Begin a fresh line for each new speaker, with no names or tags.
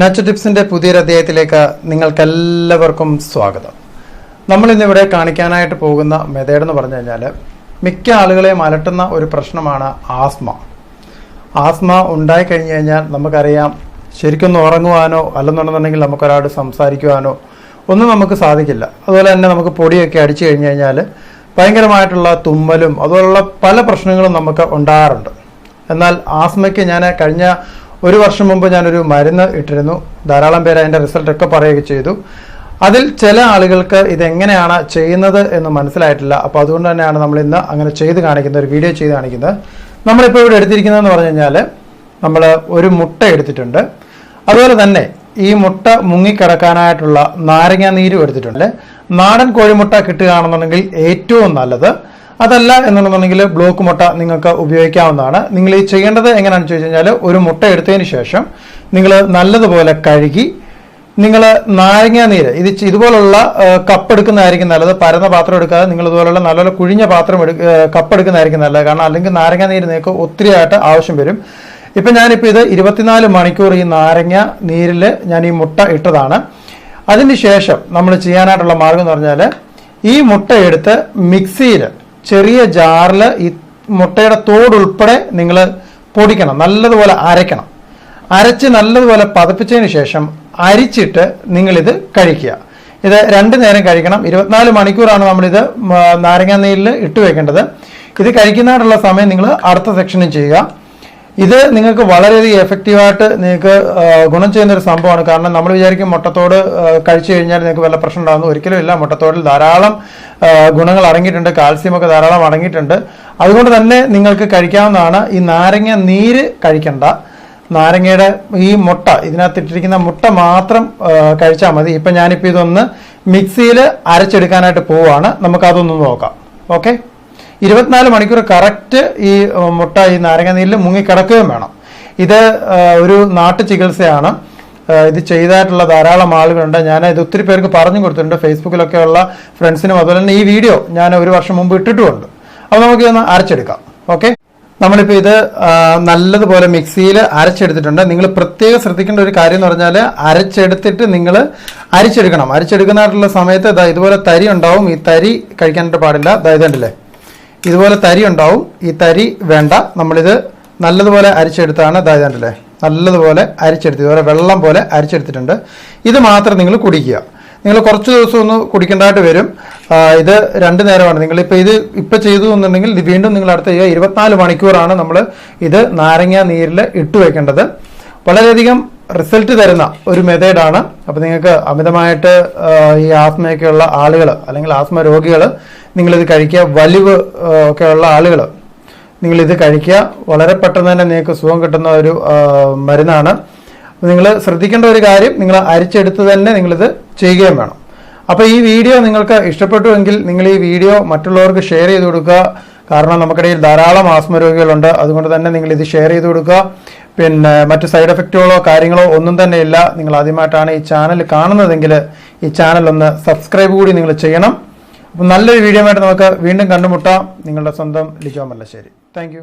നാച്ചു ടിപ്സിന്റെ പുതിയൊരു അധ്യായത്തിലേക്ക് നിങ്ങൾക്കെല്ലാവർക്കും സ്വാഗതം. നമ്മൾ ഇന്നിവിടെ കാണിക്കാനായിട്ട് പോകുന്ന മെതേഡ് എന്ന് പറഞ്ഞു കഴിഞ്ഞാൽ മിക്ക ആളുകളെയും അലട്ടുന്ന ഒരു പ്രശ്നമാണ് ആസ്മ. ആസ്മ ഉണ്ടായി കഴിഞ്ഞു കഴിഞ്ഞാൽ നമുക്കറിയാം ശരിക്കൊന്ന് ഉറങ്ങുവാനോ അല്ലെന്നുണ്ടെന്നുണ്ടെങ്കിൽ നമുക്കൊരാളോട് സംസാരിക്കുവാനോ ഒന്നും നമുക്ക് സാധിക്കില്ല. അതുപോലെ തന്നെ നമുക്ക് പൊടിയൊക്കെ അടിച്ചു കഴിഞ്ഞു കഴിഞ്ഞാൽ ഭയങ്കരമായിട്ടുള്ള തുമ്മലും അതുപോലുള്ള പല പ്രശ്നങ്ങളും നമുക്ക് ഉണ്ടാകാറുണ്ട്. എന്നാൽ ആസ്മയ്ക്ക് ഞാൻ കഴിഞ്ഞ ഒരു വർഷം മുമ്പ് ഞാനൊരു മരുന്ന് ഇട്ടിരുന്നു. ധാരാളം പേര് അതിന്റെ റിസൾട്ടൊക്കെ പറയുകയൊക്കെ ചെയ്തു. അതിൽ ചില ആളുകൾക്ക് ഇതെങ്ങനെയാണ് ചെയ്യുന്നത് എന്ന് മനസ്സിലായിട്ടില്ല. അപ്പോൾ അതുകൊണ്ട് തന്നെയാണ് നമ്മൾ ഇന്ന് അങ്ങനെ ചെയ്ത് കാണിക്കുന്നത് ഒരു വീഡിയോ ചെയ്ത് കാണിക്കുന്നത്. നമ്മളിപ്പോൾ ഇവിടെ എടുത്തിരിക്കുന്നതെന്ന് പറഞ്ഞു കഴിഞ്ഞാൽ നമ്മൾ ഒരു മുട്ട എടുത്തിട്ടുണ്ട്. അതുപോലെ തന്നെ ഈ മുട്ട മുങ്ങിക്കിടക്കാനായിട്ടുള്ള നാരങ്ങ നീരും എടുത്തിട്ടുണ്ട്. നാടൻ കോഴിമുട്ട കിട്ടുകയാണെന്നുണ്ടെങ്കിൽ ഏറ്റവും നല്ലത് അതല്ല എന്നുണ്ടെന്നുണ്ടെങ്കിൽ ബ്ലോക്ക് മുട്ട നിങ്ങൾക്ക് ഉപയോഗിക്കാവുന്നതാണ്. നിങ്ങൾ ഈ ചെയ്യേണ്ടത് എങ്ങനെയാണെന്ന് ചോദിച്ചു കഴിഞ്ഞാൽ ഒരു മുട്ട എടുത്തതിന് ശേഷം നിങ്ങൾ നല്ലതുപോലെ കഴുകി നിങ്ങൾ നാരങ്ങ നീര് ഇത് ഇതുപോലുള്ള കപ്പ് എടുക്കുന്നതായിരിക്കും നല്ലത്. പരന്ന പാത്രം എടുക്കാതെ നിങ്ങൾ ഇതുപോലുള്ള നല്ലപോലെ കുഴിഞ്ഞ പാത്രം എടു കപ്പ് എടുക്കുന്നതായിരിക്കും നല്ലത്. കാരണം അല്ലെങ്കിൽ നാരങ്ങ നീര് നിങ്ങൾക്ക് ഒത്തിരി ആയിട്ട് ആവശ്യം വരും. ഇപ്പം ഞാനിപ്പോൾ ഇത് ഇരുപത്തിനാല് മണിക്കൂർ ഈ നാരങ്ങ നീരിൽ ഞാൻ ഈ മുട്ട ഇട്ടതാണ്. അതിന് ശേഷം നമ്മൾ ചെയ്യാനായിട്ടുള്ള മാർഗം എന്ന് പറഞ്ഞാൽ ഈ മുട്ട എടുത്ത് മിക്സിയിൽ ചെറിയ ജാറിൽ ഈ മുട്ടയുടെ തോടുൾപ്പെടെ നിങ്ങൾ പൊടിക്കണം നല്ലതുപോലെ അരയ്ക്കണം. അരച്ച് നല്ലതുപോലെ പതപ്പിച്ചതിന് ശേഷം അരിച്ചിട്ട് നിങ്ങളിത് കഴിക്കുക. ഇത് രണ്ട് നേരം കഴിക്കണം. ഇരുപത്തിനാല് മണിക്കൂറാണ് നമ്മളിത് നാരങ്ങാ നീരിൽ ഇട്ട് വെക്കേണ്ടത്. ഇത് കഴിക്കുന്നതിനുള്ള സമയം നിങ്ങൾ അടുത്ത സെക്ഷനും ചെയ്യുക. ഇത് നിങ്ങൾക്ക് വളരെയധികം എഫക്റ്റീവായിട്ട് നിങ്ങൾക്ക് ഗുണം ചെയ്യുന്ന ഒരു സംഭവമാണ്. കാരണം നമ്മൾ വിചാരിക്കും മുട്ടത്തോട് കഴിച്ചു കഴിഞ്ഞാൽ നിങ്ങൾക്ക് വല്ല പ്രശ്നം ഉണ്ടാകുന്നു ഒരിക്കലും ഇല്ല. മുട്ടത്തോടിൽ ധാരാളം ഗുണങ്ങൾ അടങ്ങിയിട്ടുണ്ട്. കാൽസ്യം ഒക്കെ ധാരാളം അടങ്ങിയിട്ടുണ്ട്. അതുകൊണ്ട് തന്നെ നിങ്ങൾക്ക് കഴിക്കാവുന്നതാണ് ഈ നാരങ്ങ നീര് കഴിക്കണ്ട. നാരങ്ങയുടെ ഈ മുട്ട ഇതിനകത്ത് ഇട്ടിരിക്കുന്ന മുട്ട മാത്രം കഴിച്ചാൽ മതി. ഇപ്പം ഞാനിപ്പോൾ ഇതൊന്ന് മിക്സിയിൽ അരച്ചെടുക്കാനായിട്ട് പോവുകയാണ്. നമുക്കതൊന്ന് നോക്കാം. ഓക്കെ? ഇരുപത്തിനാല് മണിക്കൂർ കറക്റ്റ് ഈ മുട്ട ഈ നാരങ്ങ നീരിൽ മുങ്ങിക്കിടക്കുകയും വേണം. ഇത് ഒരു നാട്ടു ചികിത്സയാണ്. ഇത് ചെയ്തായിട്ടുള്ള ധാരാളം ആളുകളുണ്ട്. ഞാൻ ഇത് ഒത്തിരി പേർക്ക് പറഞ്ഞു കൊടുത്തിട്ടുണ്ട്. ഫേസ്ബുക്കിലൊക്കെയുള്ള ഫ്രണ്ട്സിനും അതുപോലെ തന്നെ ഈ വീഡിയോ ഞാൻ ഒരു വർഷം മുമ്പ് ഇട്ടിട്ടുമുണ്ട്. അപ്പോൾ നമുക്ക് ഇതൊന്ന് അരച്ചെടുക്കാം. ഓക്കെ നമ്മളിപ്പോൾ ഇത് നല്ലതുപോലെ മിക്സിയിൽ അരച്ചെടുത്തിട്ടുണ്ട്. നിങ്ങൾ പ്രത്യേകം ശ്രദ്ധിക്കേണ്ട ഒരു കാര്യം എന്ന് പറഞ്ഞാൽ അരച്ചെടുത്തിട്ട് നിങ്ങൾ അരിച്ചെടുക്കണം. അരിച്ചെടുക്കുന്നതായിട്ടുള്ള സമയത്ത് ഇതുപോലെ തരി ഉണ്ടാവും. ഈ തരി കഴിക്കാനായിട്ട് പാടില്ല. ദാ ഇതുണ്ടല്ലേ? ഇതുപോലെ തരി ഉണ്ടാവും. ഈ തരി വേണ്ട. നമ്മളിത് നല്ലതുപോലെ അരിച്ചെടുത്താണ് ഇതായതല്ലേ നല്ലതുപോലെ അരിച്ചെടുത്ത്. ഇതുപോലെ വെള്ളം പോലെ അരിച്ചെടുത്തിട്ടുണ്ട്. ഇത് മാത്രം നിങ്ങൾ കുടിക്കുക. നിങ്ങൾ കുറച്ച് ദിവസം ഒന്ന് കുടിക്കേണ്ടതായിട്ട് വരും. ഇത് രണ്ട് നേരമാണ്. നിങ്ങളിപ്പോൾ ഇത് ഇപ്പം ചെയ്തു എന്നുണ്ടെങ്കിൽ വീണ്ടും നിങ്ങൾ അടുത്ത ചെയ്യുക ഇരുപത്തിനാല് മണിക്കൂറാണ് നമ്മൾ ഇത് നാരങ്ങ നീരിൽ ഇട്ട് വെക്കേണ്ടത്. വളരെയധികം റിസൾട്ട് തരുന്ന ഒരു മെത്തേഡാണ് അപ്പോൾ നിങ്ങൾക്ക് അമിതമായിട്ട് ഈ ആസ്മയൊക്കെയുള്ള ആളുകൾ അല്ലെങ്കിൽ ആസ്മ രോഗികൾ നിങ്ങളിത് കഴിക്കുക. വലിവ് ഒക്കെ ഉള്ള ആളുകൾ നിങ്ങളിത് കഴിക്കുക. വളരെ പെട്ടെന്ന് തന്നെ നിങ്ങൾക്ക് സുഖം കിട്ടുന്ന ഒരു മരുന്നാണ്. നിങ്ങൾ ശ്രദ്ധിക്കേണ്ട ഒരു കാര്യം നിങ്ങൾ അരിച്ചെടുത്ത് തന്നെ നിങ്ങളിത് ചെയ്യുകയും വേണം. അപ്പോൾ ഈ വീഡിയോ നിങ്ങൾക്ക് ഇഷ്ടപ്പെട്ടുവെങ്കിൽ നിങ്ങൾ ഈ വീഡിയോ മറ്റുള്ളവർക്ക് ഷെയർ ചെയ്ത് കൊടുക്കുക. കാരണം നമുക്കിടയിൽ ധാരാളം ആസ്മ രോഗികളുണ്ട് അതുകൊണ്ട് തന്നെ നിങ്ങൾ ഇത് ഷെയർ ചെയ്ത് കൊടുക്കുക. പിന്നെ മറ്റു സൈഡ് എഫക്റ്റുകളോ കാര്യങ്ങളോ ഒന്നും തന്നെ ഇല്ല. നിങ്ങൾ ആദ്യമായിട്ടാണ് ഈ ചാനൽ കാണുന്നതെങ്കിൽ ഈ ചാനൽ ഒന്ന് സബ്സ്ക്രൈബ് കൂടി നിങ്ങൾ ചെയ്യണം. അപ്പം നല്ലൊരു വീഡിയോ ആയിട്ട് നമുക്ക് വീണ്ടും കണ്ടുമുട്ടാം. നിങ്ങളുടെ സ്വന്തം ലിജോ മല്ലശ്ശേരി. താങ്ക്